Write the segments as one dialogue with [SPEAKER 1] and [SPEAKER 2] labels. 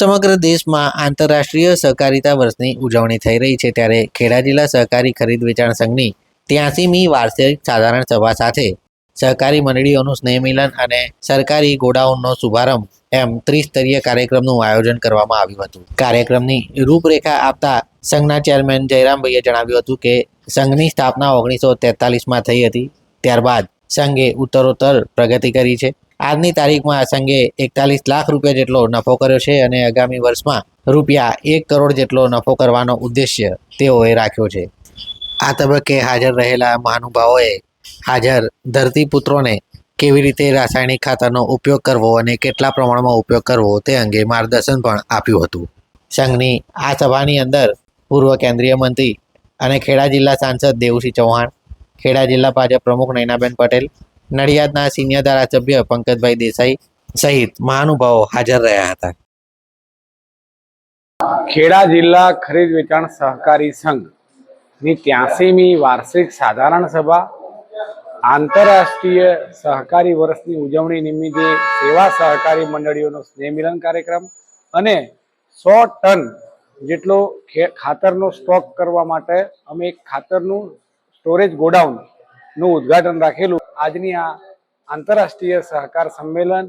[SPEAKER 1] સમગ્ર દેશમાં આંતરરાષ્ટ્રીય સહકારિતા વર્ષની ઉજવણી થઈ રહી છે ત્યારે ખેડા જિલ્લા સહકારી ખરીદ વેચાણ સંઘની ત્યાસીમી વાર્ષિક સાધારણ સભા સાથે સહકારી મંડળીઓનું સ્નેહ મિલન અને સરકારી ગોડાઉનનો શુભારંભ એમ ત્રિસ્તરીય કાર્યક્રમનું આયોજન કરવામાં આવ્યું હતું. કાર્યક્રમની રૂપરેખા આપતા સંઘના ચેરમેન જયરામભાઈએ જણાવ્યું હતું કે સંઘની સ્થાપના ઓગણીસો તેતાલીસમાં થઈ હતી. ત્યારબાદ સંઘે ઉત્તરોત્તર પ્રગતિ કરી છે. આજની તારીખમાં સંઘે એકતાલીસ લાખ રૂપિયા જેટલો નફો કર્યો છે અને આગામી વર્ષમાં રૂપિયા એક કરોડ જેટલો નફો કરવાનો ઉદ્દેશ્ય તેઓએ રાખ્યો છે. આ તબક્કે હાજર રહેલા મહાનુભાવોએ હાજર ધરતીપુત્રોને કેવી રીતે રાસાયણિક ખાતરનો ઉપયોગ કરવો અને કેટલા પ્રમાણમાં ઉપયોગ કરવો તે અંગે માર્ગદર્શન પણ આપ્યું હતું. સંઘની આ સભાની અંદર પૂર્વ કેન્દ્રીય મંત્રી અને ખેડા જિલ્લા સાંસદ દેવુસિંહ ચૌહાણ, ખેડા જિલ્લા ભાજપ પ્રમુખ નૈનાબેન પટેલ નડિયાદના સિનિયર ધારાસભ્ય પંકજભાઈ દેસાઈ સહિત મહાનુભાવો હાજર રહ્યા હતા.
[SPEAKER 2] ખેડા જિલ્લા ખરીદ વેચાણ સહકારી સંઘની ત્યાસીમી વાર્ષિક સાધારણ સભા આંતરરાષ્ટ્રીય સહકારી વર્ષની ઉજવણી નિમિત્તે સેવા સહકારી મંડળીઓનો સ્નેહમિલન કાર્યક્રમ અને સો ટન જેટલો ખાતરનો સ્ટોક કરવા માટે અમે એક ખાતરનું સ્ટોરેજ ગોડાઉનનું ઉદ્ઘાટન રાખેલું આજની આ આંતરરાષ્ટ્રીય સહકાર સંમેલન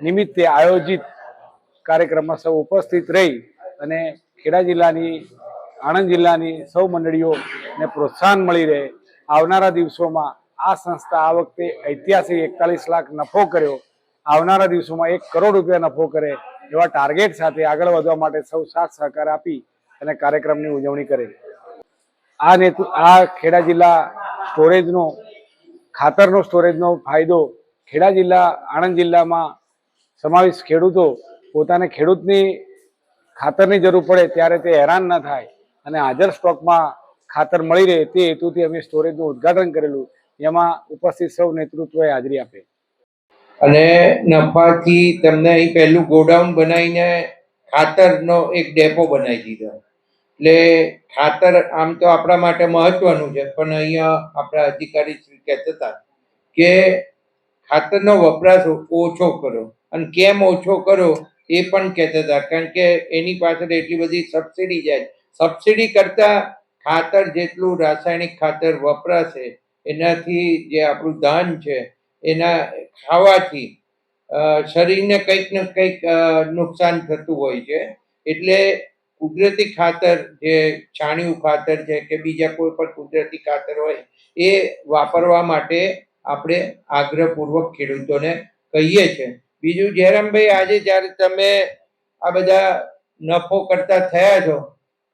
[SPEAKER 2] નિમિત્તે આયોજિત કાર્યક્રમમાં સૌ ઉપસ્થિત રહી અને ખેડા જિલ્લાની, આણંદ જિલ્લાની સૌ મંડળીઓને પ્રોત્સાહન મળી રહે. આવનારા દિવસોમાં આ સંસ્થા આ વખતે ઐતિહાસિક એકતાલીસ લાખ નફો કર્યો. આવનારા દિવસોમાં એક કરોડ રૂપિયા નફો કરે એવા ટાર્ગેટ સાથે આગળ વધવા માટે સૌ સાથ સહકાર આપી અને કાર્યક્રમની ઉજવણી કરે. આ નેતૃ, આ ખેડા જિલ્લા સ્ટોરેજનો ખાતરનો સ્ટોરેજનો ફાયદો ખેડા જિલ્લા, આણંદ જિલ્લામાં સમાવેશ ખેડૂતો પોતાને ખેડૂતની ખાતરની જરૂર પડે ત્યારે તે હેરાન ન થાય અને હાજર સ્ટોકમાં ખાતર મળી રહે તે હેતુથી અમે સ્ટોરેજનું ઉદ્ઘાટન કરેલું. એમાં ઉપસ્થિત સૌ નેતૃત્વએ હાજરી આપે.
[SPEAKER 3] અને નફાથી તમને અહીં પહેલું ગોડાઉન બનાવીને ખાતરનો એક ડેપો બનાવી દીધો. એટલે ખાતર આમ તો આપણા માટે મહત્વનું છે, પણ અહીંયા આપણા અધિકારી શ્રી કહેતા હતા કે ખાતરનો વપરાશ ઓછો કરો. અને કેમ ઓછો કરો એ પણ કહેતા હતા કારણ કે એની પાછળ એટલી બધી સબસિડી જાય. સબસિડી કરતાં ખાતર જેટલું રાસાયણિક ખાતર વપરાશે, એનાથી જે આપણું ધાન છે, એના ખાવાથી શરીરને કંઈક ને કંઈક નુકસાન થતું હોય છે. એટલે કુદરતી ખાતર જે છાણિયું ખાતર છે કે બીજા કોઈ પણ કુદરતી ખાતર હોય, એ વાપરવા માટે આપણે આગ્રહપૂર્વક ખેડૂતોને કહીએ છીએ. બીજું, જયરામભાઈ, આજે જ્યારે તમે આ બધા નફો કરતા થયા છો,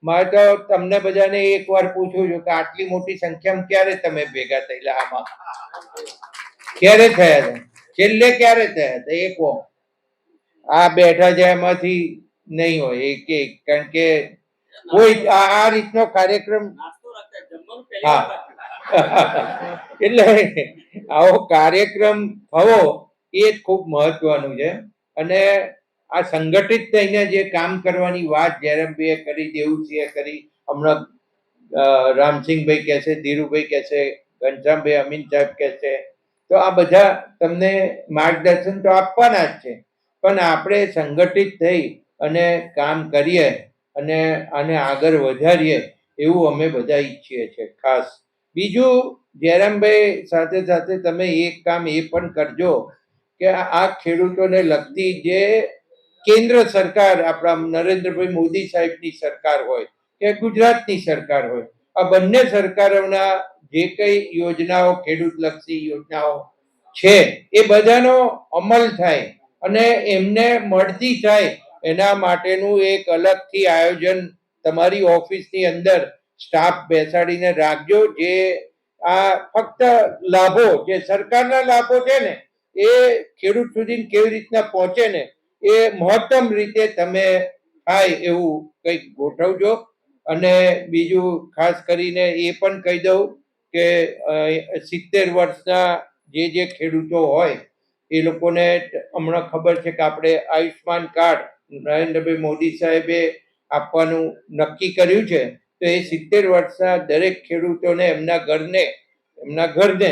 [SPEAKER 3] મારે તો તમને બધાને એક વાર પૂછવું છું કે આટલી મોટી સંખ્યામાં ક્યારે તમે ભેગા થયેલા આમાં? ક્યારે થયા હતા છેલ્લે ક્યારે થયા હતા? એક આ બેઠા છે એમાંથી નહીં હોય એક એક કારણ કે કોઈ આ રીતનો કાર્યક્રમ હા. એટલે આવો કાર્યક્રમ થવો એ જ ખૂબ મહત્વનું છે. અને આ સંગઠિત થઈને જે કામ કરવાની વાત જયરામભાઈએ કરી દેવુસિંહે કરી હમણાં રામસિંહભાઈ કહે છે ધીરુભાઈ કહે છે ઘનશ્યામભાઈ અમીન સાહેબ કહે છે. તો આ બધા તમને માર્ગદર્શન તો આપવાના જ છે. પણ આપણે સંગઠિત થઈ અને કામ કરીએ અને આને આગળ વધારીએ એવું અમે બધા ઈચ્છીએ છીએ, ખાસ. બીજું, જયરામભાઈ સાથે સાથે તમે એક કામ એ પણ કરજો કે આ ખેડૂતોને લગતી જે કેન્દ્ર સરકાર, આપણા નરેન્દ્રભાઈ મોદી સાહેબની સરકાર હોય કે ગુજરાતની સરકાર હોય, આ બંને સરકારોના જે કઈ યોજનાઓ ખેડૂત લક્ષી યોજનાઓ છે, એ બધાનો અમલ થાય અને એમને મળતી થાય એના માટેનું એક અલગથી આયોજન તમારી ઓફિસની અંદર સ્ટાફ બેસાડીને રાખજો, જે આ ફક્ત લાભો, જે સરકારના લાભો છે ને, એ ખેડૂત સુધી કેવી રીતના પહોંચે ને, એ મહત્તમ રીતે તમે થાય એવું કંઈક ગોઠવજો. અને બીજું ખાસ કરીને એ પણ કહી દઉં કે સિત્તેર વર્ષના જે જે ખેડૂતો હોય, એ લોકોને હમણાં ખબર છે કે આપણે આયુષ્માન કાર્ડ નરેન્દ્રભાઈ મોદી સાહેબે આપવાનું નક્કી કર્યું છે, તો એ સિત્તેર વર્ષના દરેક ખેડૂતોને એમના ઘરને એમના ઘરને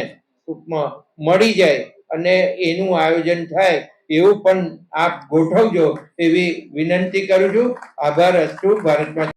[SPEAKER 3] ટૂંકમાં મળી જાય અને એનું આયોજન થાય એવું પણ આપ ગોઠવજો એવી વિનંતી કરું છું. આભાર અસ્તુ, ભારતમાં